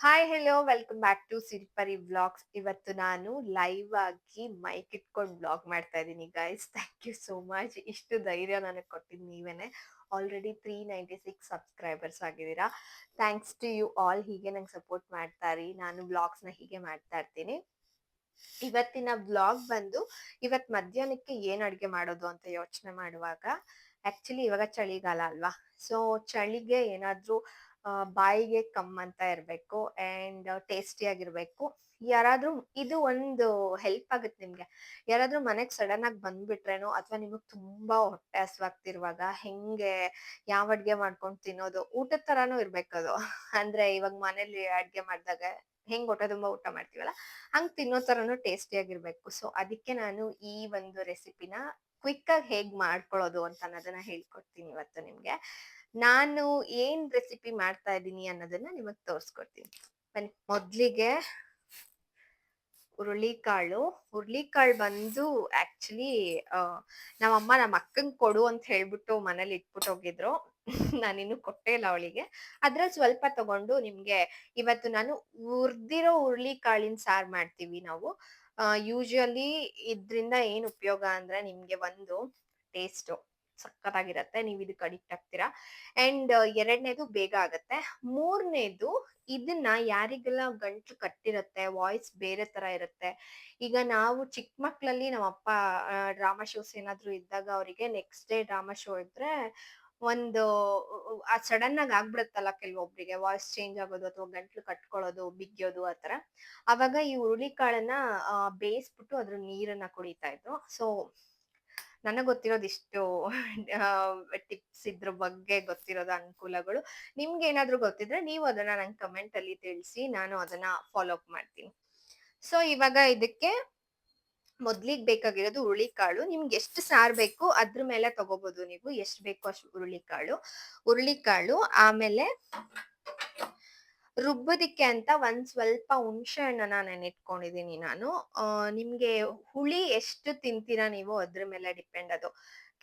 Hi hello welcome back to Siripari vlogs ಇವತ್ತು ನಾನು live ಆಗಿ ಮೈಕ್ ಇಟ್ಕೊಂಡು ವ್ಲಾಗ್ ಮಾಡ್ತಾ ಇದ್ದೀನಿ guys thank you so much ಇಷ್ಟು ಧೈರ್ಯ ನನಗೆ ಕೊಟ್ಟಿದ್ದು ನೀವೇನೆ. Already three ninety six subscribers ಆಗಿದ್ದೀರಾ. ಥ್ಯಾಂಕ್ಸ್ ಟು ಯು ಆಲ್ ಹೀಗೆ ನಂಗೆ ಸಪೋರ್ಟ್ ಮಾಡ್ತಾ ಇರಿ. ನಾನು ವ್ಲಾಗ್ಸ್ನ ಹೀಗೆ ಮಾಡ್ತಾ ಇರ್ತೀನಿ. ಇವತ್ತಿನ ವ್ಲಾಗ್ ಬಂದು ಇವತ್ತು ಮಧ್ಯಾಹ್ನಕ್ಕೆ ಏನು ಅಡುಗೆ ಮಾಡೋದು ಅಂತ ಯೋಚನೆ ಮಾಡುವಾಗ ಆ್ಯಕ್ಚುಲಿ ಇವಾಗ ಚಳಿಗಾಲ ಅಲ್ವಾ? ಸೊ ಚಳಿಗೆ ಏನಾದ್ರೂ ಬಾಯಿಗೆ ಕಮ್ ಅಂತ ಇರ್ಬೇಕು ಅಂಡ್ ಟೇಸ್ಟಿ ಆಗಿರ್ಬೇಕು. ಯಾರಾದ್ರೂ ಇದು ಒಂದು ಹೆಲ್ಪ್ ಆಗುತ್ತೆ ನಿಮ್ಗೆ. ಯಾರಾದ್ರೂ ಮನೆಗೆ ಸಡನ್ ಆಗಿ ಬಂದ್ಬಿಟ್ರೇನೋ ಅಥವಾ ನಿಮಗೆ ತುಂಬಾ ಹೊಟ್ಟೆ ಹಸ್ವಾಗ್ತಿರುವಾಗ, ಹೆಂಗೆ, ಯಾವ ಅಡ್ಗೆ ಮಾಡ್ಕೊಂಡ್ ತಿನ್ನೋದು, ಊಟದ ತರಾನು ಅದು. ಅಂದ್ರೆ ಇವಾಗ ಮನೇಲಿ ಅಡ್ಗೆ ಮಾಡಿದಾಗ ಹೆಂಗ್ ಹೊಟ್ಟೆ ತುಂಬಾ ಊಟ ಮಾಡ್ತೀವಲ್ಲ, ಹಂಗ್ ತಿನ್ನೋ ಥರನೂ ಟೇಸ್ಟಿ ಆಗಿರ್ಬೇಕು. ಸೊ ಅದಕ್ಕೆ ನಾನು ಈ ಒಂದು ರೆಸಿಪಿನ ಕ್ವಿಕ್ ಆಗಿ ಹೇಗ್ ಮಾಡ್ಕೊಳ್ಳೋದು ಅಂತ ಅನ್ನೋದನ್ನ ಹೇಳ್ಕೊಡ್ತೀನಿ ಇವತ್ತು ನಿಮ್ಗೆ. ನಾನು ಏನ್ ರೆಸಿಪಿ ಮಾಡ್ತಾ ಇದ್ದೀನಿ ಅನ್ನೋದನ್ನ ನಿಮಗ್ ತೋರ್ಸ್ಕೊಡ್ತೀನಿ. ಬನ್ನಿ, ಮೊದ್ಲಿಗೆ ಹುರುಳಿಕಾಳು. ಹುರುಳಿಕಾಳು ಬಂದು ಆಕ್ಚುಲಿ ನಮ್ಮಮ್ಮ ನಮ್ಮ ಅಕ್ಕಂಗ್ ಕೊಡು ಅಂತ ಹೇಳ್ಬಿಟ್ಟು ಮನೇಲಿ ಇಟ್ಬಿಟ್ಟು ಹೋಗಿದ್ರು. ನಾನಿನ್ನು ಕೊಟ್ಟೇ ಇಲ್ಲ ಅವಳಿಗೆ. ಅದ್ರಲ್ಲಿ ಸ್ವಲ್ಪ ತಗೊಂಡು ನಿಮ್ಗೆ ಇವತ್ತು ನಾನು ಹುರ್ದಿರೋ ಹುರುಳಿಕಾಳಿನ ಸಾರ್ ಮಾಡ್ತೀವಿ ನಾವು. ಯೂಶಲಿ ಇದ್ರಿಂದ ಏನ್ ಉಪಯೋಗ ಅಂದ್ರೆ ನಿಮ್ಗೆ ಒಂದು ಟೇಸ್ಟ್ ಸಕ್ಕತ್ತಾಗಿರತ್ತೆ ನೀವು ಇದಕ್ಕೆ ಅಡಿಕ್ಟ್ ಆಗ್ತೀರಾ? ಅಂಡ್ ಎರಡನೇದು ಬೇಗ ಆಗತ್ತೆ. ಮೂರನೇದು ಇದನ್ನ ಯಾರಿಗೆಲ್ಲ ಗಂಟ್ಲು ಕಟ್ಟಿರತ್ತೆ ವಾಯ್ಸ್ ಬೇರೆ ತರ ಇರುತ್ತೆ ಈಗ ನಾವು ಚಿಕ್ಕ ಮಕ್ಳಲ್ಲಿ ನಮ್ಮಪ್ಪ ಡ್ರಾಮಾ ಶೋಸ್ ಏನಾದ್ರು ಇದ್ದಾಗ ಅವರಿಗೆ ನೆಕ್ಸ್ಟ್ ಡೇ ಡ್ರಾಮಾ ಶೋ ಇದ್ರೆ ಒಂದು ಆ ಸಡನ್ ಆಗಿ ಆಗ್ಬಿಡುತ್ತಲ್ಲ ಕೆಲವೊಬ್ರಿಗೆ ವಾಯ್ಸ್ ಚೇಂಜ್ ಆಗೋದು ಅಥವಾ ಗಂಟ್ಲು ಕಟ್ಕೊಳ್ಳೋದು ಬಿಗಿಯೋದು ತರ ಅವಾಗ ಈ ಹುರುಳಿಕಾಳನ್ನ ಆ, ಬೇಯಿಸ್ಬಿಟ್ಟು ಅದ್ರ ನೀರನ್ನ ಕುಡಿತಾ ಇದ್ರು. ಸೊ ನನಗ್ ಗೊತ್ತಿರೋದು ಇಷ್ಟು ಟಿಪ್ಸ್ ಇದ್ರ ಬಗ್ಗೆ ಗೊತ್ತಿರೋದು ಅನುಕೂಲಗಳು. ನಿಮ್ಗೆ ಏನಾದ್ರೂ ಗೊತ್ತಿದ್ರೆ ನೀವು ಅದನ್ನ ನಂಗೆ ಕಮೆಂಟ್ ಅಲ್ಲಿ ತಿಳಿಸಿ, ನಾನು ಅದನ್ನ ಫಾಲೋ ಅಪ್ ಮಾಡ್ತೀನಿ. ಸೊ ಇವಾಗ ಇದಕ್ಕೆ ಮೊದ್ಲಿಗೆ ಬೇಕಾಗಿರೋದು ಹುರುಳಿಕಾಳು. ನಿಮ್ಗೆ ಎಷ್ಟು ಸಾರ್ ಬೇಕು ಅದ್ರ ಮೇಲೆ ತಗೋಬಹುದು ನೀವು. ಎಷ್ಟು ಬೇಕು ಅಷ್ಟು ಹುರುಳಿಕಾಳು. ಹುರುಳಿಕಾಳು, ಆಮೇಲೆ ರುಬ್ಬೋದಿಕ್ಕೆ ಅಂತ ಒಂದ್ ಸ್ವಲ್ಪ ಹುಣಸೆ ಹಣ್ಣನ್ನ ನೆನಿಟ್ಕೊಂಡಿದೀನಿ ನಾನು. ನಿಮ್ಗೆ ಹುಳಿ ಎಷ್ಟು ತಿಂತೀರಾ ನೀವು ಅದ್ರ ಮೇಲೆ ಡಿಪೆಂಡ್ ಅದು.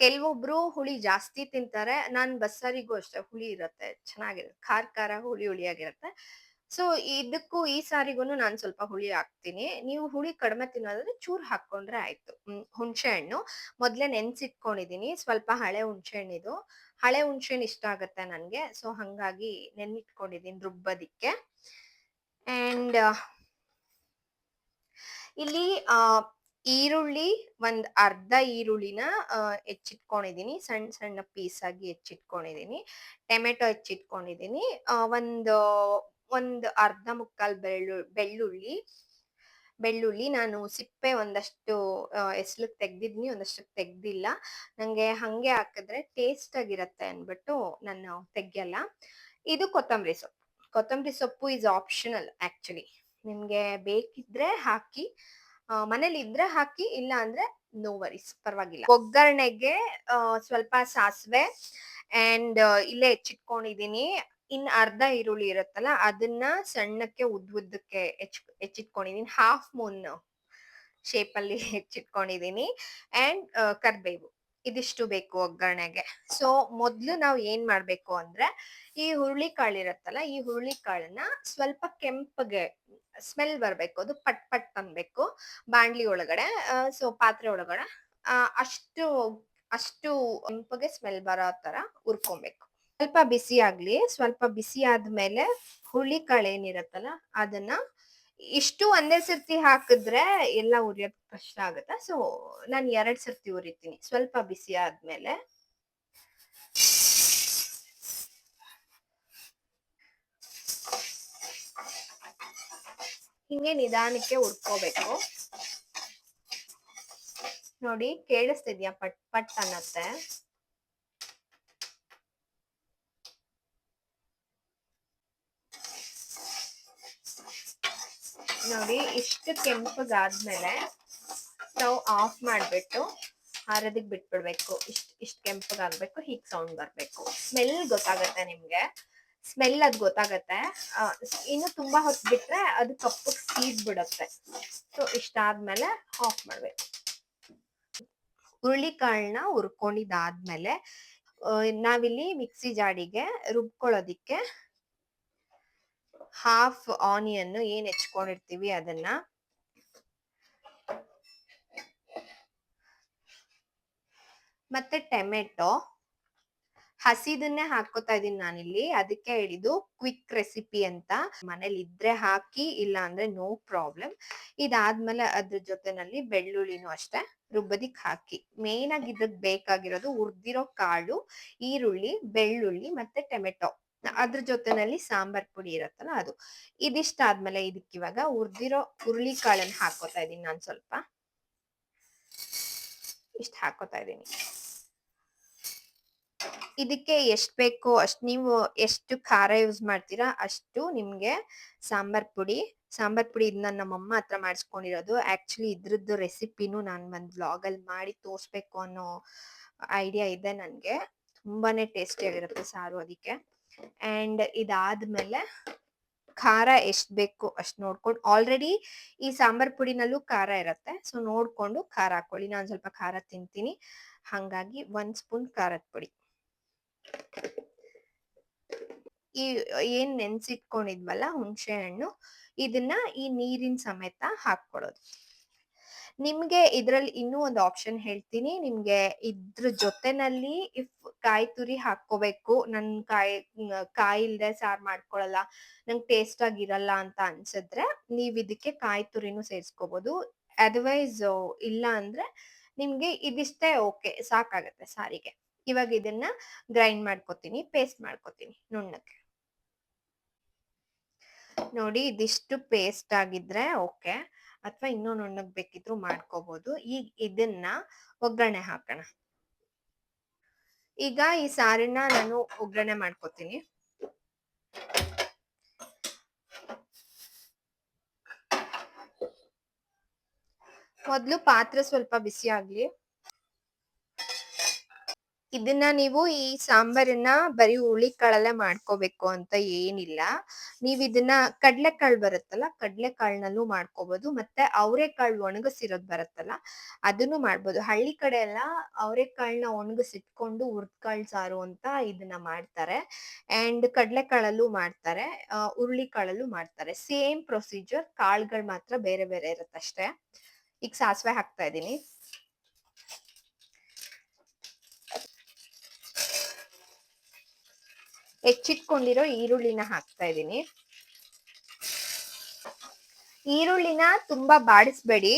ಕೆಲವೊಬ್ರು ಹುಳಿ ಜಾಸ್ತಿ ತಿಂತಾರೆ, ನಾನ್ ಬಸ್ಸಾರಿಗೂ ಅಷ್ಟೇ ಹುಳಿ ಇರುತ್ತೆ, ಚೆನ್ನಾಗಿರುತ್ತೆ. ಖಾರ ಖಾರ ಹುಳಿ ಹುಳಿಯಾಗಿರುತ್ತೆ. ಸೊ, ಇದಕ್ಕೂ ಈ ಸಾರಿಗೂನು ನಾನ್ ಸ್ವಲ್ಪ ಹುಳಿ ಹಾಕ್ತೀನಿ. ನೀವು ಹುಳಿ ಕಡಿಮೆ ತಿನ್ನೋದ್ರೆ ಚೂರ್ ಹಾಕೊಂಡ್ರೆ ಆಯ್ತು. ಹುಣ್ಸೆ ಹಣ್ಣು ಮೊದ್ಲೇ ನೆನ್ಸಿಟ್ಕೊಂಡಿದೀನಿ, ಸ್ವಲ್ಪ ಹಳೆ ಹುಣಸೆ ಹಣ್ಣಿದು ಹಳೆ ಹುಣಸೆ ಹಣ್ಣು ಇಷ್ಟ ಆಗತ್ತೆ ನನ್ಗೆ. ಸೊ ಹಂಗಾಗಿ ನೆನ್ನಿಟ್ಕೊಂಡಿದೀನಿ ರುಬ್ಬೋದಿಕ್ಕೆ. ಅಂಡ್ ಇಲ್ಲಿ ಈರುಳ್ಳಿ ಒಂದ್ ಅರ್ಧ ಈರುಳ್ಳಿನ ಹೆಚ್ಚಿಟ್ಕೊಂಡಿದ್ದೀನಿ ಸಣ್ಣ ಸಣ್ಣ ಪೀಸ್ ಆಗಿ ಹೆಚ್ಚಿಟ್ಕೊಂಡಿದೀನಿ. ಟೊಮೆಟೊ ಹೆಚ್ಚಿಟ್ಕೊಂಡಿದೀನಿ. ಒಂದು ಒಂದು ಒಂದ್ ಅರ್ಧ ಮುಕ್ಕಾಲು ಬೆಳ್ಳು, ಬೆಳ್ಳುಳ್ಳಿ ಬೆಳ್ಳುಳ್ಳಿ ನಾನು ಸಿಪ್ಪೆ ಒಂದಷ್ಟು ಹೆಸ್ಲು ತೆಗ್ದಿದ್ನಿ ಒಂದಷ್ಟು ತೆಗ್ದಿಲ್ಲ. ನಂಗೆ ಹಂಗೆ ಹಾಕಿದ್ರೆ ಟೇಸ್ಟ್ ಆಗಿರತ್ತೆ ಅನ್ಬಿಟ್ಟು ನಾನು ತೆಗ್ಯಲ್ಲ. ಇದು ಕೊತ್ತಂಬರಿ ಸೊಪ್ಪು. ಕೊತ್ತಂಬರಿ ಸೊಪ್ಪು ಇಸ್ ಆಪ್ಷನಲ್ ಆಕ್ಚುಲಿ ನಿಮ್ಗೆ ಬೇಕಿದ್ರೆ ಹಾಕಿ ಮನೇಲಿ ಇದ್ರೆ ಹಾಕಿ, ಇಲ್ಲ ಅಂದ್ರೆ ನೋ ವರೀಸ್ ಪರವಾಗಿಲ್ಲ. ಒಗ್ಗರಣೆಗೆ ಸ್ವಲ್ಪ ಸಾಸಿವೆ ಅಂಡ್ ಇಲ್ಲೇ ಹೆಚ್ಚಿಟ್ಕೊಂಡಿದೀನಿ ಇನ್ ಅರ್ಧ ಈರುಳ್ಳಿ ಇರುತ್ತಲ್ಲ, ಅದನ್ನ ಸಣ್ಣಕ್ಕೆ ಉದ್ದ ಉದ್ದಕ್ಕೆ ಹೆಚ್ಚ್ ಹೆಚ್ಚಿಟ್ಕೊಂಡಿದೀನಿ. ಹಾಫ್ ಮೂನ್ ಶೇಪ್ ಅಲ್ಲಿ ಹೆಚ್ಚಿಟ್ಕೊಂಡಿದೀನಿ ಅಂಡ್ ಕರ್ಬೇವು. ಇದಿಷ್ಟು ಬೇಕು ಒಗ್ಗರಣೆಗೆ. ಸೊ ಮೊದ್ಲು ನಾವು ಏನ್ ಮಾಡ್ಬೇಕು ಅಂದ್ರೆ, ಈ ಹುರುಳಿ ಕಾಳು ಇರತ್ತಲ್ಲ, ಈ ಹುರುಳಿ ಕಾಳನ್ನ ಸ್ವಲ್ಪ ಕೆಂಪಗೆ ಸ್ಮೆಲ್ ಬರ್ಬೇಕು. ಅದು ಪಟ್ ಪಟ್ ಅನ್ಬೇಕು. ಬಾಂಡ್ಲಿ ಒಳಗಡೆ ಸೊ ಪಾತ್ರೆ ಒಳಗಡೆ ಅಷ್ಟು ಅಷ್ಟು ಕೆಂಪಗೆ ಸ್ಮೆಲ್ ಬರೋ ತರ ಹುರ್ಕೊಬೇಕು. ಸ್ವಲ್ಪ ಬಿಸಿ ಆಗ್ಲಿ, ಸ್ವಲ್ಪ ಬಿಸಿ ಆದ್ಮೇಲೆ ಹುಳಿ ಕಾಳು ಏನಿರತ್ತಲ್ಲ, ಅದನ್ನ ಇಷ್ಟು ಒಂದೇ ಸರ್ತಿ ಹಾಕಿದ್ರೆ ಎಲ್ಲ ಉರಿಯೋದ್ ಕಷ್ಟ ಆಗುತ್ತೆ? ಸೊ ನಾನು ಎರಡ್ ಸರ್ತಿ ಉರಿತೀನಿ. ಸ್ವಲ್ಪ ಬಿಸಿ ಆದ್ಮೇಲೆ. ಹಿಂಗೆ ನಿಧಾನಕ್ಕೆ ಉರ್ಕೋಬೇಕು ನೋಡಿ, ಕೇಳಿಸ್ತಿದ್ಯಾ ಪಟ್ ಪಟ್ ಅನ್ನತ್ತೆ? ನೋಡಿ, ಇಷ್ಟು ಕೆಂಪಗಾದ್ಮೇಲೆ ಸ್ಟವ್ ಆಫ್ ಮಾಡಿಬಿಟ್ಟು ಆರೋದಕ್ ಬಿಟ್ಬಿಡ್ಬೇಕು. ಇಷ್ಟು ಇಷ್ಟು ಕೆಂಪಗಾಗ್ಬೇಕು ಹೀಗೆ ಸೌಂಡ್ ಬರಬೇಕು. ಸ್ಮೆಲ್ ಗೊತ್ತಾಗತ್ತೆ ನಿಮಗೆ? ಸ್ಮೆಲ್ ಅದು ಗೊತ್ತಾಗತ್ತೆ. ಇನ್ನು ತುಂಬಾ ಹೊತ್ತು ಬಿಟ್ರೆ ಅದು ಕಪ್ಪಗೆ ಸೀದ್ ಬಿಡತ್ತೆ. ಸೊ ಇಷ್ಟಾದ್ಮೇಲೆ ಆಫ್ ಮಾಡ್ಬೇಕು. ಹುರುಳಿಕಾಳನ್ನ ಹುರ್ಕೊಂಡಿದ್ದಾದ್ಮೇಲೆ ನಾವಿಲ್ಲಿ ಮಿಕ್ಸಿ ಜಾಡಿಗೆ ರುಬ್ಕೊಳ್ಳೋದಿಕ್ಕೆ ಹಾಫ್ ಆನಿಯನ್ ಏನ್ ಹೆಚ್ಕೊಂಡಿರ್ತೀವಿ ಅದನ್ನ? ಮತ್ತೆ ಟೊಮೆಟೊ. ಹಸಿದನ್ನೇ ಹಾಕೋತಾ ಇದೀನಿ ನಾನಿಲ್ಲಿ. ಅದಕ್ಕೆ ಹೇಳಿದ್ದು ಕ್ವಿಕ್ ರೆಸಿಪಿ ಅಂತ. ಮನೇಲಿ ಇದ್ರೆ ಹಾಕಿ, ಇಲ್ಲ ಅಂದ್ರೆ ನೋ ಪ್ರಾಬ್ಲಮ್. ಇದಾದ್ಮೇಲೆ ಅದ್ರ ಜೊತೆನಲ್ಲಿ ಬೆಳ್ಳುಳ್ಳಿನೂ ಅಷ್ಟೇ. ರುಬ್ಬದಿಕ್ ಹಾಕಿ. ಮೇನ್ ಆಗಿ ಇದಕ್ ಬೇಕಾಗಿರೋದು ಹುರ್ದಿರೋ ಕಾಳು, ಈರುಳ್ಳಿ, ಬೆಳ್ಳುಳ್ಳಿ ಮತ್ತೆ ಟೊಮೆಟೊ. ಅದ್ರ ಜೊತೆನಲ್ಲಿ ಸಾಂಬಾರ್ ಪುಡಿ ಇರತ್ತಲ್ಲ ಅದು. ಇದಿಷ್ಟ ಆದ್ಮೇಲೆ ಇದಕ್ಕೆ ಇವಾಗ ಉರ್ದಿರೋ ಹುರುಳಿ ಕಾಳನ್ನ ಹಾಕೋತಾ ಇದೀನಿ ನಾನು ಸ್ವಲ್ಪ. ಇಷ್ಟ ಹಾಕೋತಾ ಇದ್ದೀನಿ ಇದಕ್ಕೆ ಎಷ್ಟು ಬೇಕೋ ಅಷ್ಟು ನೀವು ಎಷ್ಟು ಖಾರ ಯೂಸ್ ಮಾಡ್ತೀರಾ ಅಷ್ಟು ನಿಮ್ಗೆ ಸಾಂಬಾರ್ ಪುಡಿ ಸಾಂಬಾರ್ ಪುಡಿ ಇದನ್ನ ನಮ್ಮಮ್ಮ ಹತ್ರ ಮಾಡಿಸ್ಕೊಂಡಿರೋದು. ಆಕ್ಚುಲಿ ಇದ್ರದ್ದು ರೆಸಿಪಿನೂ ನಾನು ಒಂದು ವ್ಲಾಗಲ್ಲಿ ಮಾಡಿ ತೋರಿಸ್ಬೇಕು ಅನ್ನೋ ಐಡಿಯಾ ಇದೆ ನನಗೆ. ತುಂಬಾನೇ ಟೇಸ್ಟಿ ಆಗಿರುತ್ತೆ ಸಾರು ಅದಕ್ಕೆ. ಅಂಡ್ ಇದಾದ್ಮೇಲೆ ಖಾರ ಎಷ್ಟು ಬೇಕು ಅಷ್ಟು ನೋಡ್ಕೊಂಡು ಆಲ್ರೆಡಿ ಈ ಸಾಂಬಾರ್ ಪುಡಿನಲ್ಲೂ ಖಾರ ಇರುತ್ತೆ. ಸೊ ನೋಡ್ಕೊಂಡು ಖಾರ ಹಾಕೊಳ್ಳಿ ನಾನು ಸ್ವಲ್ಪ ಖಾರ ತಿಂತೀನಿ. ಹಾಗಾಗಿ ಒಂದ್ ಸ್ಪೂನ್ ಖಾರದ ಪುಡಿ. ಈ, ಏನ್ ನೆನ್ಸಿಟ್ಕೊಂಡಿದ್ವಲ್ಲ ಹುಣಸೆ ಹಣ್ಣು, ಇದನ್ನ ಈ ನೀರಿನ ಸಮೇತ ಹಾಕ್ಕೊಡೋದು ನಿಮ್ಗೆ ಇದ್ರಲ್ಲಿ ಇನ್ನೂ ಒಂದು ಆಪ್ಷನ್ ಹೇಳ್ತೀನಿ. ನಿಮ್ಗೆ ಇದ್ರ ಜೊತೆನಲ್ಲಿ ಇಫ್ ಕಾಯಿ ತುರಿ ಹಾಕೋಬೇಕು ನನ್ ಕಾಯಿ ಕಾಯಿ ಇಲ್ದೆ ಸಾರ್ ಮಾಡ್ಕೊಳಲ್ಲ, ನಂಗೆ ಟೇಸ್ಟ್ ಆಗಿರಲ್ಲ ಅಂತ ಅನ್ಸಿದ್ರೆ ನೀವ್ ಇದಕ್ಕೆ ಕಾಯಿ ತುರಿನೂ ಸೇರಿಸ್ಕೋಬಹುದು ಅದರ್ವೈಸ್ ಇಲ್ಲ ಅಂದ್ರೆ ನಿಮ್ಗೆ ಇದಿಷ್ಟೇ ಓಕೆ ಸಾಕಾಗತ್ತೆ ಸಾರಿಗೆ. ಇವಾಗ ಇದನ್ನ ಗ್ರೈಂಡ್ ಮಾಡ್ಕೋತೀನಿ ಪೇಸ್ಟ್ ಮಾಡ್ಕೋತೀನಿ ನುಣ್ಣಕ್ಕೆ ನೋಡಿ ಇದಿಷ್ಟು ಪೇಸ್ಟ್ ಆಗಿದ್ರೆ ಓಕೆ ಅಥವಾ ಇನ್ನೂ ನುಣ್ಣಗ್ ಬೇಕಿದ್ರು ಮಾಡ್ಕೋಬಹುದು ಈಗ ಇದನ್ನ ಒಗ್ಗರಣೆ ಹಾಕೋಣ. ಈಗ ಈ ಸಾರನ್ನ ನಾನು ಒಗ್ಗರಣೆ ಮಾಡ್ಕೋತೀನಿ. ಮೊದ್ಲು ಪಾತ್ರೆ ಸ್ವಲ್ಪ ಬಿಸಿ ಆಗ್ಲಿ. ಇದನ್ನ ನೀವು ಈ ಸಾಂಬಾರನ್ನ ಬರೀ ಹುಳಿ ಕಾಳಲ್ಲೇ ಮಾಡ್ಕೋಬೇಕು ಅಂತ ಏನಿಲ್ಲ. ನೀವ್ ಇದನ್ನ ಕಡ್ಲೆಕಾಳು ಬರುತ್ತಲ್ಲ, ಕಡ್ಲೆಕಾಳ್ನಲ್ಲೂ ಮಾಡ್ಕೋಬಹುದು ಮತ್ತೆ ಅವರೆಕಾಳು ಒಣಗಿಸಿರೋದು ಬರುತ್ತಲ್ಲ, ಅದನ್ನು ಮಾಡ್ಬೋದು. ಹಳ್ಳಿ ಕಡೆ ಎಲ್ಲ ಅವರೆಕಾಳನ್ನ ಒಣಗಿಸಿಟ್ಕೊಂಡು ಹುರ್ದ್ಕಾಳು ಸಾರು ಅಂತ ಇದನ್ನ ಮಾಡ್ತಾರೆ. ಅಂಡ್ ಕಡ್ಲೆಕಾಳಲ್ಲೂ ಮಾಡ್ತಾರೆ ಹುರುಳಿ ಕಾಳಲ್ಲೂ ಮಾಡ್ತಾರೆ. ಸೇಮ್ ಪ್ರೊಸೀಜರ್ ಕಾಳುಗಳು ಮಾತ್ರ ಬೇರೆ ಬೇರೆ ಇರುತ್ತಷ್ಟೇ. ಈಗ ಸಾಸಿವೆ ಹಾಕ್ತಾ ಇದೀನಿ ಹೆಚ್ಚಿಟ್ಕೊಂಡಿರೋ ಈರುಳ್ಳಿನ ಹಾಕ್ತಾ ಇದ್ದೀನಿ. ಈರುಳ್ಳಿನ ತುಂಬಾ ಬಾಡಿಸ್ಬೇಡಿ.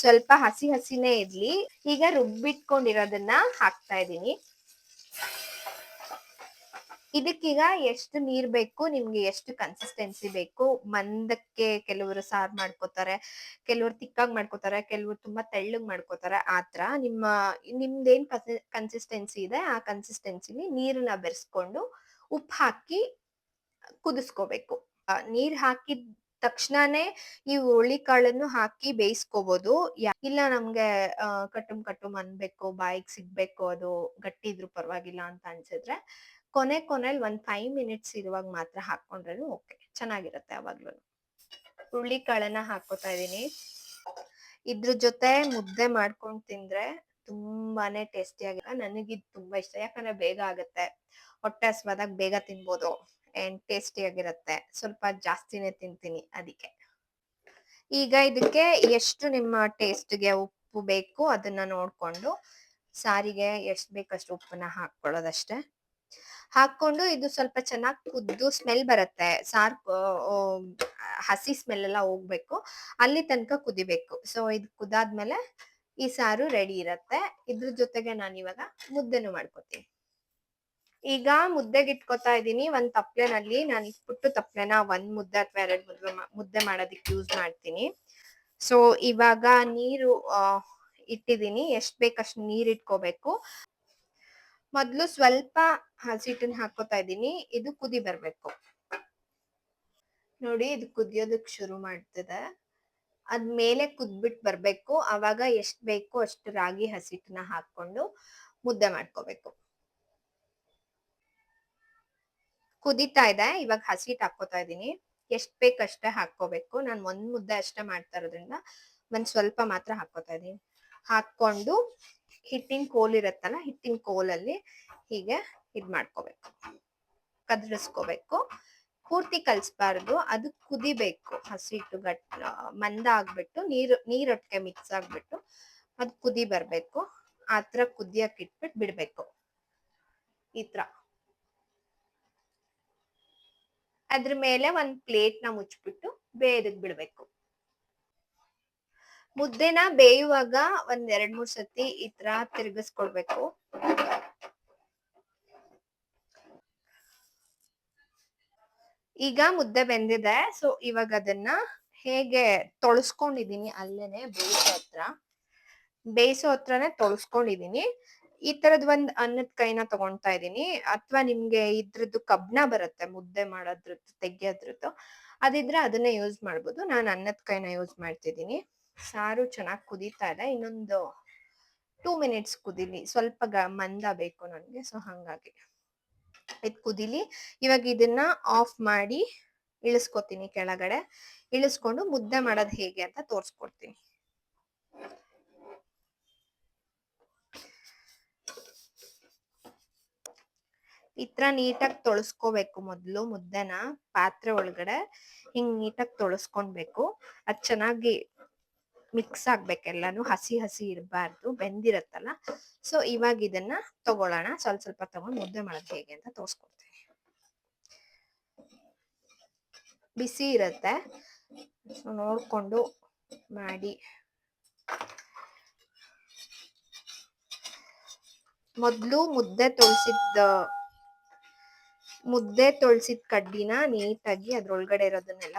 ಸ್ವಲ್ಪ ಹಸಿ ಹಸಿನೇ ಇರ್ಲಿ. ಈಗ ರುಬ್ಬಿಟ್ಕೊಂಡಿರೋದನ್ನ ಹಾಕ್ತಾ ಇದ್ದೀನಿ. ಇದಕ್ಕೀಗ ಎಷ್ಟು ನೀರ್ ಬೇಕು, ನಿಮ್ಗೆ ಎಷ್ಟು ಕನ್ಸಿಸ್ಟೆನ್ಸಿ ಬೇಕು? ಮಂದಕ್ಕೆ ಕೆಲವರು ಸಾರ್ ಮಾಡ್ಕೋತಾರೆ, ಕೆಲವರು ತಿಕ್ಕಾಗ್ ಮಾಡ್ಕೋತಾರೆ, ಕೆಲವರು ತುಂಬಾ ತೆಳ್ಳಗ್ ಮಾಡ್ಕೋತಾರೆ. ಆತರ ನಿಮ್ಮ, ನಿಮ್ದೇನ್ ಕನ್ಸಿಸ್ಟೆನ್ಸಿ ಇದೆ, ಆ ಕನ್ಸಿಸ್ಟೆನ್ಸಿಲಿ ನೀರನ್ನ ಬೆರೆಸ್ಕೊಂಡು ಉಪ್ಪು ಹಾಕಿ ಕುದಿಸ್ಕೋಬೇಕು ನೀರ್ ಹಾಕಿದ ತಕ್ಷಣನೇ ಈ ಹುಳಿ ಕಾಳನ್ನು ಹಾಕಿ ಬೇಯಿಸ್ಕೋಬಹುದು ಇಲ್ಲ ನಮ್ಗೆ ಕಟ್ಟುಮ್ ಕಟ್ಟುಮ್ ಅನ್ಬೇಕು, ಬಾಯಿಗೆ ಸಿಗ್ಬೇಕು, ಅದು ಗಟ್ಟಿ ಇದ್ರು ಪರವಾಗಿಲ್ಲ ಅಂತ ಅನ್ಸಿದ್ರೆ ಕೊನೆ ಕೊನೆಯಲ್ಲಿ ಒಂದ್ ಫೈವ್ ಮಿನಿಟ್ಸ್ ಇರುವಾಗ ಮಾತ್ರ ಹಾಕೊಂಡ್ರೇನು ಓಕೆ, ಚೆನ್ನಾಗಿರುತ್ತೆ ಅವಾಗ್ಲೂ ಹುರುಳಿ ಕಾಳನ್ನ ಹಾಕೋತಾ ಇದೀನಿ. ಇದ್ರ ಜೊತೆ ಮುದ್ದೆ ಮಾಡ್ಕೊಂಡ್ ತಿಂದ್ರೆ ತುಂಬಾನೇ ಟೇಸ್ಟಿ ಆಗಿದೆ ಇದು ತುಂಬಾ ಇಷ್ಟ. ಯಾಕಂದ್ರೆ ಬೇಗ ಆಗುತ್ತೆ. ಹೊಟ್ಟೆ ಹಸ್ವಾದಾಗ ಬೇಗ ತಿನ್ಬೋದು ಅಂಡ್ ಟೇಸ್ಟಿ ಆಗಿರುತ್ತೆ. ಸ್ವಲ್ಪ ಜಾಸ್ತಿನೇ ತಿಂತೀನಿ ಅದಕ್ಕೆ. ಈಗ ಇದಕ್ಕೆ ಎಷ್ಟು ನಿಮ್ಮ ಟೇಸ್ಟ್ಗೆ ಉಪ್ಪು ಬೇಕು ಅದನ್ನ ನೋಡ್ಕೊಂಡು ಸಾರಿಗೆ ಎಷ್ಟ್ ಬೇಕಷ್ಟು ಉಪ್ಪನ್ನ ಹಾಕೊಳ್ಳೋದಷ್ಟೇ ಹಾಕೊಂಡು ಇದು ಸ್ವಲ್ಪ ಚೆನ್ನಾಗಿ ಕುದ್ದು ಸ್ಮೆಲ್ ಬರುತ್ತೆ. ಸಾರ್ ಹಸಿ ಸ್ಮೆಲ್ ಎಲ್ಲ ಹೋಗ್ಬೇಕು. ಅಲ್ಲಿ ತನಕ ಕುದಿಬೇಕು. ಸೊ ಇದು ಕುದಾದ್ಮೇಲೆ ಈ ಸಾರು ರೆಡಿ ಇರತ್ತೆ. ಇದ್ರ ಜೊತೆಗೆ ನಾನು ಇವಾಗ ಮುದ್ದೆನು ಮಾಡ್ಕೊತೀನಿ. ಈಗ ಮುದ್ದೆಗೆ ಇಟ್ಕೊತಾ ಇದ್ದೀನಿ. ಒಂದ್ ತಪ್ಲೆನಲ್ಲಿ ನಾನು ಇಟ್ಬಿಟ್ಟು ತಪ್ಲೆನ ಒಂದ್ ಮುದ್ದೆ ಅಥವಾ ಎರಡ್ ಮುದ್ದೆ ಮುದ್ದೆ ಮಾಡೋದಕ್ಕೆ ಯೂಸ್ ಮಾಡ್ತೀನಿ. ಸೊ ಇವಾಗ ನೀರು ಇಟ್ಟಿದ್ದೀನಿ. ಎಷ್ಟ್ ಬೇಕಷ್ಟು ನೀರ್ ಇಟ್ಕೋಬೇಕು. ಮೊದ್ಲು ಸ್ವಲ್ಪ ಹಸಿಟ್ಟನ್ನ ಹಾಕೋತಾ ಇದ್ದೀನಿ. ಇದು ಕುದಿ ಬರ್ಬೇಕು. ನೋಡಿ, ಇದು ಕುದಿಯೋದಕ್ ಶುರು ಮಾಡ್ತಿದೆ. ಅದ್ ಮೇಲೆ ಕುದ್ಬಿಟ್ಟು ಬರ್ಬೇಕು. ಅವಾಗ ಎಷ್ಟ್ ಬೇಕು ಅಷ್ಟು ರಾಗಿ ಹಸಿಟ್ಟನ್ನ ಹಾಕೊಂಡು ಮುದ್ದೆ ಮಾಡ್ಕೋಬೇಕು. ಕುದಿತಾ ಇದೆ. ಇವಾಗ ಹಸಿಟ್ ಹಾಕೋತಾ ಇದೀನಿ ಎಷ್ಟ್ ಬೇಕಷ್ಟೇ ಹಾಕೋಬೇಕು ನಾನು ಒಂದ್ ಮುದ್ದೆ ಅಷ್ಟೇ ಮಾಡ್ತಾ ಇರೋದ್ರಿಂದ ಒಂದ್ ಸ್ವಲ್ಪ ಮಾತ್ರ ಹಾಕೋತಾ ಇದೀನಿ ಹಾಕೊಂಡು ಹಿಟ್ಟಿನ ಕೋಲ್ ಇರತ್ತಲ್ಲ, ಹಿಟ್ಟಿನ ಕೋಲಲ್ಲಿ ಹೀಗೆ ಇದ್ ಮಾಡ್ಕೋಬೇಕು. ಕದ್ರಿಸ್ಕೋಬೇಕು. ಪೂರ್ತಿ ಕಲ್ಸ್ಬಾರ್ದು. ಅದು ಕುದಿಬೇಕು. ಹಸಿಟ್ಟು ಗಟ್ ಮಂದ ಆಗ್ಬಿಟ್ಟು ನೀರು, ನೀರೊಟ್ಟಿಗೆ ಮಿಕ್ಸ್ ಆಗ್ಬಿಟ್ಟು ಅದು ಕುದಿ ಬರ್ಬೇಕು. ಆ ತರ ಕುದಿಯಕ್ ಇಟ್ಬಿಟ್ಟು ಬಿಡ್ಬೇಕು. ಈ ತರ ಅದ್ರ ಮೇಲೆ ಒಂದ್ ಪ್ಲೇಟ್ನ ಮುಚ್ಬಿಟ್ಟು ಬೇಯದಕ್ ಬಿಡ್ಬೇಕು. ಮುದ್ದೆನ ಬೇಯುವಾಗ ಒಂದ್ ಎರಡ್ ಮೂರ್ ಸತಿ ಈ ತರ ಈಗ ಮುದ್ದೆ ಬೆಂದಿದೆ. ಸೊ ಇವಾಗ ಅದನ್ನ ಹೇಗೆ ತೊಳಸ್ಕೊಂಡಿದೀನಿ ಅಲ್ಲೇನೆ ಬೇಯಿಸೋ ಹತ್ರ. ಬೇಯಿಸೋ ಹತ್ರನೇ ತೊಳಸ್ಕೊಂಡಿದೀನಿ. ಈ ತರದ್ ಒಂದ್ ಅನ್ನದ ಕೈನ ತಗೊಳ್ತಾ ಇದೀನಿ. ಅಥವಾ ನಿಮ್ಗೆ ಇದ್ರದ್ದು ಕಬ್ಣ ಬರುತ್ತೆ, ಮುದ್ದೆ ಮಾಡೋದ್ರದ್ದು, ತೆಗಿಯೋದ್ರದ್ದು. ಅದಿದ್ರೆ ಅದನ್ನೇ ಯೂಸ್ ಮಾಡ್ಬೋದು. ನಾನು ಅನ್ನದ ಕೈನ ಯೂಸ್ ಮಾಡ್ತಿದ್ದೀನಿ ಸಾರು ಚೆನ್ನಾಗಿ ಕುದೀತಾ ಇದೆ ಇನ್ನೊಂದು ಟೂ ಮಿನಿಟ್ಸ್ ಕುದೀನಿ. ಸ್ವಲ್ಪ ಗ ಮಂದ ಬೇಕು ನನಗೆ. ಸೊ ಹಂಗಾಗಿ. ಇದು ಕುದಿಲಿ. ಇವಾಗ ಇದನ್ನ ಆಫ್ ಮಾಡಿ ಇಳಿಸ್ಕೊತೀನಿ ಕೆಳಗಡೆ. ಇಳಿಸ್ಕೊಂಡು ಮುದ್ದೆ ಮಾಡೋದು ಹೇಗೆ ಅಂತ ತೋರಿಸ್ಕೊಡ್ತೀನಿ. ಈ ತರ ನೀಟಾಗಿ ತೊಳಸ್ಕೋಬೇಕು ಮೊದಲು ಮುದ್ದೆನ ಪಾತ್ರೆ ಒಳಗಡೆ. ಹಿಂಗ್ ನೀಟಾಗಿ ತೊಳಸ್ಕೊಳ್ಬೇಕು ಅದ್ ಚೆನ್ನಾಗಿ ಮಿಕ್ಸ್ ಆಗ್ಬೇಕೆಲ್ಲಾನು ಹಸಿ ಹಸಿ ಇರಬಾರ್ದು, ಬೆಂದಿರತ್ತಲ್ಲ. ಸೊ ಇವಾಗ ಇದನ್ನ ತಗೊಳ್ಳೋಣ. ಸ್ವಲ್ಪ ಸ್ವಲ್ಪ ತಗೊಂಡ್ ಮುದ್ದೆ ಮಾಡೋದು ಹೇಗೆ ಅಂತ ತೋರಿಸ್ಕೊಡ್ತೀನಿ. ಬಿಸಿ ಇರತ್ತೆ. ನೋಡ್ಕೊಂಡು ಮಾಡಿ. ಮೊದ್ಲು ಮುದ್ದೆ ತೊಳ್ಸಿದ್ದ, ಮುದ್ದೆ ತೊಳ್ಸಿದ್ ಕಡ್ಡಿನ ನೀಟಾಗಿ ಅದ್ರೊಳಗಡೆ ಇರೋದನ್ನೆಲ್ಲ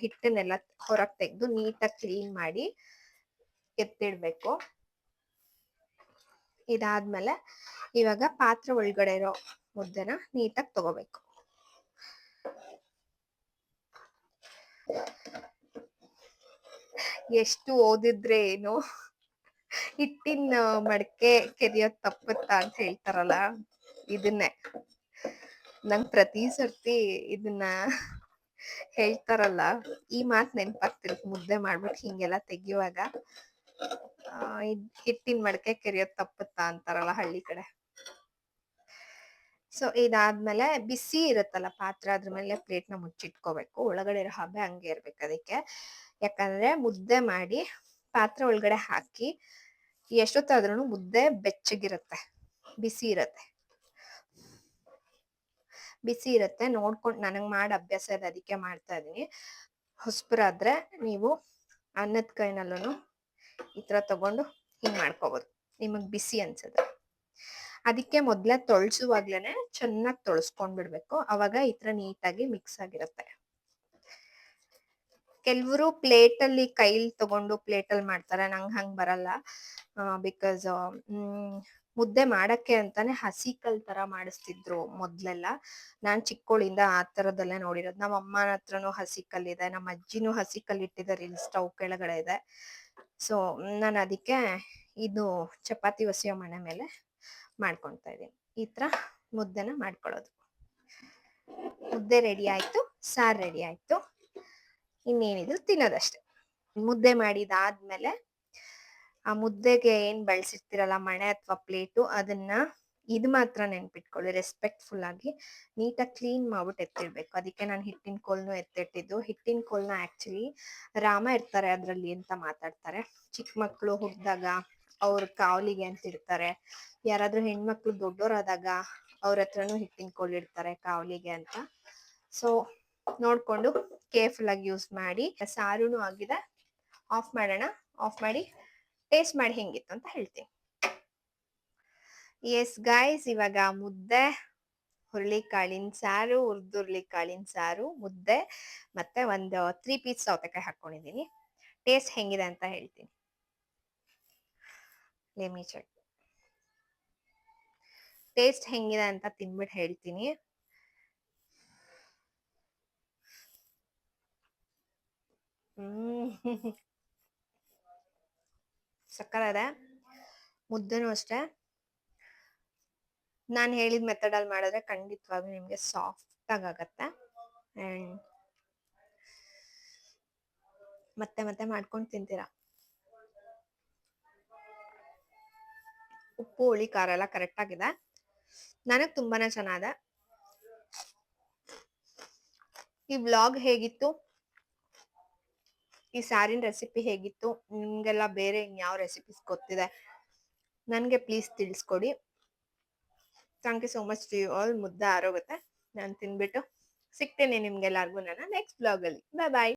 ಹಿಟ್ಟನ್ನೆಲ್ಲ ಹೊರಗೆ ತೆಗೆದು ನೀಟಾಗಿ ಕ್ಲೀನ್ ಮಾಡಿ ಎತ್ತಿಡ್ಬೇಕು. ಇದಾದ್ಮೇಲೆ ಇವಾಗ ಪಾತ್ರೆ ಒಳಗಡೆ ಇರೋ ಮುದ್ದೆನ ನೀಟಾಗಿ ತಗೋಬೇಕು. ಎಷ್ಟು ಓದಿದ್ರೆ ಏನು? ಹಿಟ್ಟಿನ ಮಡಕೆ ಕೆರಿಯೋದ್ ತಪ್ಪುತ್ತಾ ಅಂತ ಹೇಳ್ತಾರಲ್ಲ, ಇದನ್ನೇ. ನಂಗೆ ಪ್ರತಿ ಸರ್ತಿ ಇದನ್ನ ಹೇಳ್ತಾರಲ್ಲ, ಈ ಮಾತ್ ನೆನ್ಪಾಗ್ತಿರುತ್ತೆ ಮುದ್ದೆ ಮಾಡ್ಬಿಟ್ಟು ಹಿಂಗೆಲ್ಲ ತೆಗಿಯುವಾಗ ಹಿಟ್ಟಿನ ಮಡಕೆ ಕೆರಿಯೋದ್ ತಪ್ಪುತ್ತಾ ಅಂತಾರಲ್ಲ ಹಳ್ಳಿ ಕಡೆ. ಸೊ ಇದಾದ್ಮೇಲೆ ಬಿಸಿ ಇರುತ್ತಲ್ಲ ಪಾತ್ರ, ಅದ್ರ ಮೇಲೆ ಪ್ಲೇಟ್ನ ಮುಚ್ಚಿಟ್ಕೋಬೇಕು. ಒಳಗಡೆ ಇರೋ ಹಬೆ ಹಂಗೆ ಇರ್ಬೇಕು ಅದಕ್ಕೆ. ಯಾಕಂದ್ರೆ ಮುದ್ದೆ ಮಾಡಿ ಪಾತ್ರೆ ಒಳಗಡೆ ಹಾಕಿ ಎಷ್ಟೊತ್ತಾದ್ರೂ ಮುದ್ದೆ ಬೆಚ್ಚಗಿರುತ್ತೆ, ಬಿಸಿ ಇರತ್ತೆ. ಬಿಸಿ ಇರುತ್ತೆ. ನೋಡ್ಕೊಂಡು ನನಗೆ ಮಾಡಿ ಅಭ್ಯಾಸ ಇದೆ ಅದಕ್ಕೆ ಮಾಡ್ತಾ ಇದೀನಿ ಹೊಸಬ್ರಾದ್ರೆ ನೀವು ಅನ್ನದ ಕೈನಲ್ಲೂ ಈ ಥರ ತಗೊಂಡು ಹಿಂಗೆ ಮಾಡ್ಕೋಬಹುದು ನಿಮಗೆ ಬಿಸಿ ಅನ್ಸುತ್ತೆ. ಅದಕ್ಕೆ ಮೊದಲೇ ತೊಳ್ಸುವಾಗ್ಲೇನೆ ಚೆನ್ನಾಗಿ ತೊಳಸ್ಕೊಂಡ್ ಬಿಡ್ಬೇಕು. ಅವಾಗ ಈ ಥರ ನೀಟಾಗಿ ಮಿಕ್ಸ್ ಆಗಿರುತ್ತೆ. ಕೆಲವರು ಪ್ಲೇಟ್ ಅಲ್ಲಿ ಕೈಲಿ ತಗೊಂಡು ಪ್ಲೇಟ್ ಅಲ್ಲಿ ಮಾಡ್ತಾರೆ. ನಂಗೆ ಹಂಗೆ ಬರಲ್ಲ. ಬಿಕಾಸ್ ಮುದ್ದೆ ಮಾಡಕ್ಕೆ ಅಂತಾನೆ ಹಸಿ ಕಲ್ ತರ ಮಾಡಿಸ್ತಿದ್ರು ಮೊದ್ಲೆಲ್ಲ. ನಾನ್ ಚಿಕ್ಕೋಳಿಂದ ಆ ತರದಲ್ಲೇ ನೋಡಿರೋದು. ನಮ್ಮ ಅಮ್ಮನ ಹತ್ರನೂ ಹಸಿ ಕಲ್ಲಿದೆ ನಮ್ಮ ಅಜ್ಜಿನೂ ಹಸಿ ಕಲ್ ಇಟ್ಟಿದ್ದಾರೆ ಇಲ್ಲಿ ಸ್ಟವ್ ಕೆಳಗಡೆ ಇದೆ. ಸೊ ನಾನು ಅದಕ್ಕೆ ಇದು ಚಪಾತಿ ಒಸಿಯೋ ಮಣೆ ಮೇಲೆ ಮಾಡ್ಕೊಳ್ತಾ ಇದ್ದೀನಿ. ಈ ತರ ಮುದ್ದೆನ ಮಾಡ್ಕೊಳ್ಳೋದು. ಮುದ್ದೆ ರೆಡಿ ಆಯ್ತು, ಸಾರ್ ರೆಡಿ ಆಯ್ತು. ಇನ್ನೇನಿದ್ರು ತಿನ್ನೋದಷ್ಟೇ. ಮುದ್ದೆ ಮಾಡಿದಾದ್ಮೇಲೆ ಆ ಮುದ್ದೆಗೆ ಏನ್ ಬಳಸಿರ್ತೀರಲ್ಲ, ಮಣೆ ಅಥವಾ ಪ್ಲೇಟು ಅದನ್ನ ಇದು ಮಾತ್ರ ನೆನ್ಪಿಟ್ಕೊಳ್ಳಿ ರೆಸ್ಪೆಕ್ಟ್ಫುಲ್ ಆಗಿ ನೀಟಾಗಿ ಕ್ಲೀನ್ ಮಾಡ್ಬಿಟ್ಟು ಎತ್ತಿಡ್ಬೇಕು. ಅದಕ್ಕೆ ನಾನು ಹಿಟ್ಟಿನ ಕೋಲ್ನು ಎತ್ತಿಟ್ಟಿದ್ದು. ಹಿಟ್ಟಿನ ಕೋಲ್ನ ಆಕ್ಚುಲಿ ರಾಮ ಇರ್ತಾರೆ ಅದರಲ್ಲಿ ಅಂತ ಮಾತಾಡ್ತಾರೆ. ಚಿಕ್ಕ ಮಕ್ಕಳು ಹುಟ್ಟಿದಾಗ ಅವ್ರ ಕಾವಲಿಗೆ ಅಂತ ಇಡ್ತಾರೆ ಯಾರಾದ್ರೂ ಹೆಣ್ಮಕ್ಳು ದೊಡ್ಡೋರಾದಾಗ ಅವ್ರ ಹತ್ರನೂ ಹಿಟ್ಟಿನ ಕೋಲ್ ಇಡ್ತಾರೆ ಕಾವಲಿಗೆ ಅಂತ. ಸೊ ನೋಡ್ಕೊಂಡು ಕೇರ್ಫುಲ್ ಆಗಿ ಯೂಸ್ ಮಾಡಿ, ಸಾರುನು ಆಗಿದೆ. ಆಫ್ ಮಾಡೋಣ. ಆಫ್ ಮಾಡಿ ಟೇಸ್ಟ್ ಮಾಡಿ ಹೆಂಗಿತ್ತು ಅಂತ ಹೇಳ್ತೀನಿ. ಎಸ್ ಗಾಯ್ಸ್ ಇವಾಗ ಮುದ್ದೆ, ಹುರುಳಿಕಾಳಿನ ಸಾರು ಹುರಿದುರುಳಿಕಾಳಿನ ಸಾರು, ಮುದ್ದೆ ಮತ್ತೆ ಒಂದು ತ್ರೀ ಪೀಸ್ ಸೌತೆಕಾಯಿ ಹಾಕೊಂಡಿದ್ದೀನಿ ಟೇಸ್ಟ್ ಹೆಂಗಿದೆ ಅಂತ ಹೇಳ್ತೀನಿ. ಲೆಮಿ ಚಟ್ನಿ ಟೇಸ್ಟ್ ಹೆಂಗಿದೆ ಅಂತ ತಿನ್ಬಿಟ್ಟು ಹೇಳ್ತೀನಿ. ಹ್ಮ್. ಸಕ್ಕತ್ತಾಗಿದೆ ಮುದ್ದೆನೂ ಅಷ್ಟೇ. ನಾನು ಹೇಳಿದ ಮೆಥಡ್ ಅಲ್ಲಿ ಮಾಡಿದ್ರೆ ಖಂಡಿತವಾಗ್ಲೂ ನಿಮ್ಗೆ ಸಾಫ್ಟ್ ಆಗಿ ಆಗತ್ತೆ. ಅಂಡ್ ಮತ್ತೆ ಮತ್ತೆ ಮಾಡ್ಕೊಂಡು ತಿಂತೀರಾ. ಉಪ್ಪು, ಹುಳಿ, ಖಾರ ಎಲ್ಲ ಕರೆಕ್ಟ್ ಆಗಿದೆ. ನನಗೆ ತುಂಬಾನೇ ಚೆನ್ನಾಗಿದೆ ಈ ವ್ಲಾಗ್ ಹೇಗಿತ್ತು? ಈ ಸಾರಿನ್ ರೆಸಿಪಿ ಹೇಗಿತ್ತು? ನಿಮ್ಗೆಲ್ಲ ಬೇರೆ ಇನ್ಯಾವ್ ರೆಸಿಪೀಸ್ ಗೊತ್ತಿದೆ? ನನಗೆ ಪ್ಲೀಸ್ ತಿಳಿಸ್ಕೊಡಿ. Thank you so much to you all. ಮುದ್ದೆ ಆರೋಗುತ್ತೆ. ನಾನು ತಿನ್ಬಿಟ್ಟು ಸಿಗ್ತೇನೆ ನಿಮ್ಗೆಲ್ಲರಿಗೂ ನನ್ನ ನೆಕ್ಸ್ಟ್ ಬ್ಲಾಗಲ್ಲಿ ಬಾಯ್ ಬಾಯ್.